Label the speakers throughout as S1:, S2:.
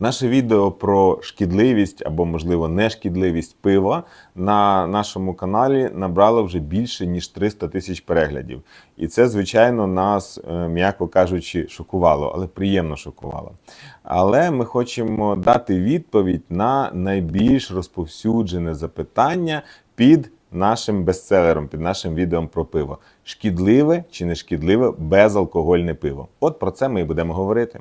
S1: Наше відео про шкідливість або, можливо, нешкідливість пива на нашому каналі набрало вже більше ніж 300 тисяч переглядів. І це, звичайно, нас, е, м'яко кажучи, шокувало, але приємно шокувало. Але ми хочемо дати відповідь на найбільш розповсюджене запитання під нашим бестселером, під нашим відео про пиво. Шкідливе чи не шкідливе безалкогольне пиво? От про це ми і будемо говорити.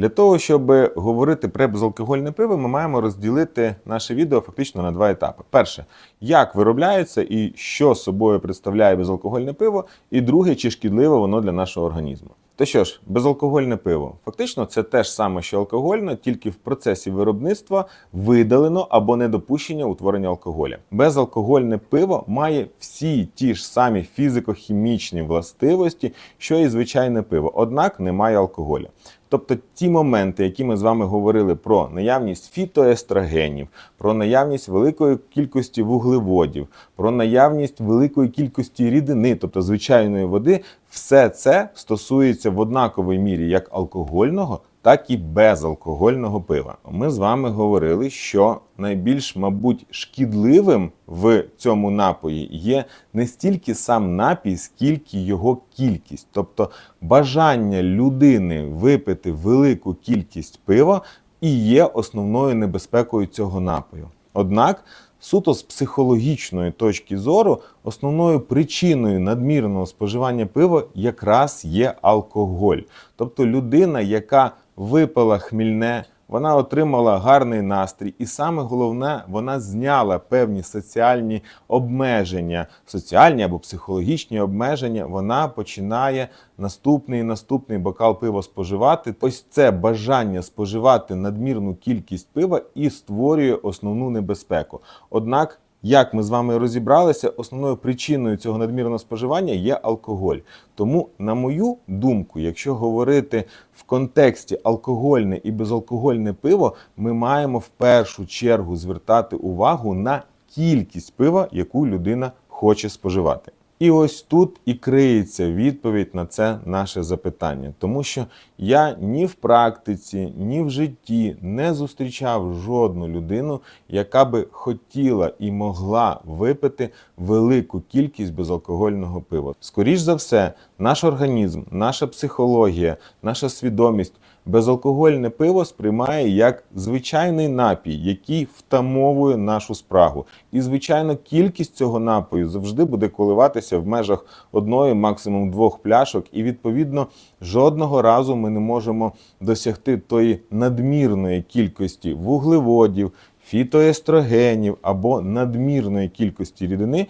S1: Для того, щоб говорити про безалкогольне пиво, ми маємо розділити наше відео фактично на два етапи. Перше, як виробляється і що собою представляє безалкогольне пиво, і друге, чи шкідливе воно для нашого організму. То що ж, безалкогольне пиво. Фактично, це те ж саме, що алкогольне, тільки в процесі виробництва видалено або недопущення утворення алкоголя. Безалкогольне пиво має всі ті ж самі фізико-хімічні властивості, що і звичайне пиво, однак не має алкоголя. Тобто ті моменти, які ми з вами говорили про наявність фітоестрогенів, про наявність великої кількості вуглеводів, про наявність великої кількості рідини, тобто звичайної води, все це стосується в однаковій мірі як алкогольного, так і безалкогольного пива. Ми з вами говорили, що найбільш, мабуть, шкідливим в цьому напої є не стільки сам напій, скільки його кількість, тобто бажання людини випити велику кількість пива і є основною небезпекою цього напою. Однак суто з психологічної точки зору, основною причиною надмірного споживання пива якраз є алкоголь. Тобто людина, яка випила хмільне, вона отримала гарний настрій, і саме головне, вона зняла певні соціальні обмеження, соціальні або психологічні обмеження. Вона починає наступний і наступний бокал пива споживати. Ось це бажання споживати надмірну кількість пива і створює основну небезпеку. Однак як ми з вами розібралися, основною причиною цього надмірного споживання є алкоголь. Тому, на мою думку, якщо говорити в контексті алкогольне і безалкогольне пиво, ми маємо в першу чергу звертати увагу на кількість пива, яку людина хоче споживати. І ось тут і криється відповідь на це наше запитання, тому що я ні в практиці, ні в житті не зустрічав жодну людину, яка би хотіла і могла випити велику кількість безалкогольного пива. Скоріш за все, наш організм, наша психологія, наша свідомість безалкогольне пиво сприймає як звичайний напій, який втамовує нашу спрагу. І, звичайно, кількість цього напою завжди буде коливатися в межах одної, максимум двох пляшок, і відповідно жодного разу ми не можемо досягти тої надмірної кількості вуглеводів. Фітоестрогенів або надмірної кількості рідини,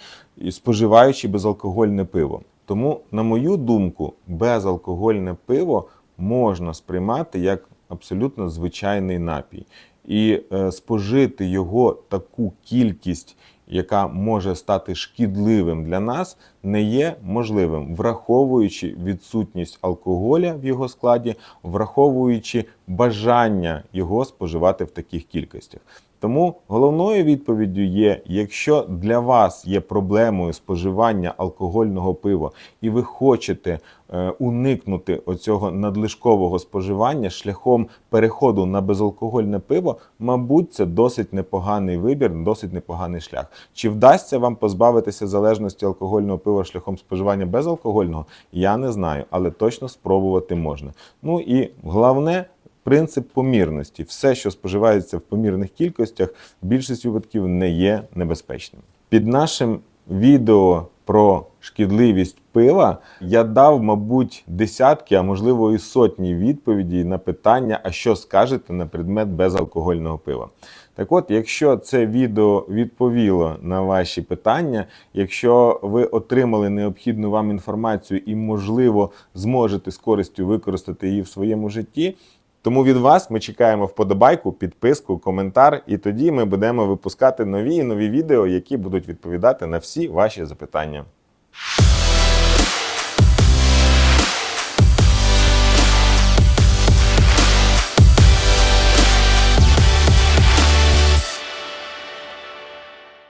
S1: споживаючи безалкогольне пиво. Тому, на мою думку, безалкогольне пиво можна сприймати як абсолютно звичайний напій. І е, спожити його таку кількість, яка може стати шкідливим для нас, не є можливим, враховуючи відсутність алкоголя в його складі, враховуючи бажання його споживати в таких кількостях. Тому головною відповіддю є: якщо для вас є проблемою споживання алкогольного пива, і ви хочете е, уникнути оцього надлишкового споживання шляхом переходу на безалкогольне пиво, мабуть, це досить непоганий вибір, досить непоганий шлях. Чи вдасться вам позбавитися залежності алкогольного пива шляхом споживання безалкогольного? Я не знаю, але точно спробувати можна. Ну і головне. Принцип помірності. Все, що споживається в помірних кількостях, в більшості випадків не є небезпечним. Під нашим відео про шкідливість пива я дав, мабуть, десятки, а можливо і сотні відповідей на питання, а що скажете на предмет безалкогольного пива. Так от, якщо це відео відповіло на ваші питання, якщо ви отримали необхідну вам інформацію і, можливо, зможете з користю використати її в своєму житті. Тому від вас ми чекаємо вподобайку, підписку, коментар, і тоді ми будемо випускати нові і нові відео, які будуть відповідати на всі ваші запитання.